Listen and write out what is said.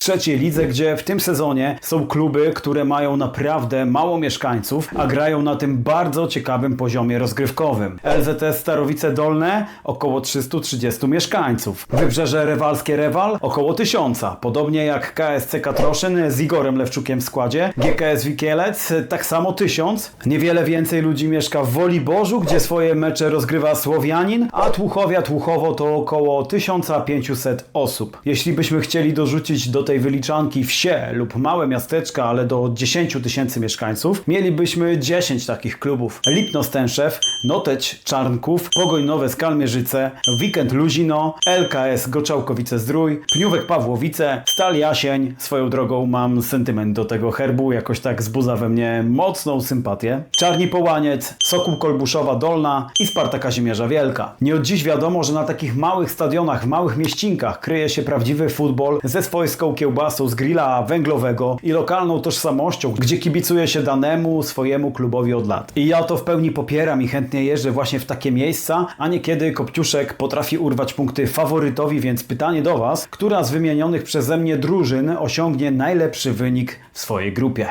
trzeciej lidze, gdzie w tym sezonie są kluby, które mają naprawdę mało mieszkańców, a grają na tym bardzo ciekawym poziomie rozgrywkowym. LZS Starowice Dolne około 330 mieszkańców. Wybrzeże Rewalskie Rewal około 1000, podobnie jak KSC Katroszyn z Igorem Lewczukiem w składzie. GKS Wikielec tak samo 1000. Niewiele więcej ludzi mieszka w Woliborzu, gdzie swoje mecze rozgrywa Słowianin, a Tłuchowia Tłuchowo to około 1500 osób. Jeśli byśmy chcieli dorzucić do tej wyliczanki wsie lub małe miasteczka, ale do 10 tysięcy mieszkańców, mielibyśmy 10 takich klubów. Lipno Stęszew, Noteć Czarnków, Pogoń Nowe Skalmierzyce, Weekend Luzino, LKS Goczałkowice Zdrój, Pniówek Pawłowice, Stal Jasień. Swoją drogą mam sentyment do tego herbu, jakoś tak zbudza we mnie mocną sympatię. Czarni Połaniec, Sokół Kolbuszowa Dolna i Sparta Kazimierza Wielka. Nie od dziś wiadomo, że na takich małych stadionach, w małych mieścinkach kryje się prawdziwy futbol ze swojską kiełbasą z grilla węglowego i lokalną tożsamością, gdzie kibicuje się danemu swojemu klubowi od lat. I ja to w pełni popieram i chętnie jeżdżę właśnie w takie miejsca, a niekiedy Kopciuszek potrafi urwać punkty faworytowi, więc pytanie do Was, która z wymienionych przeze mnie drużyn osiągnie najlepszy wynik w swojej grupie?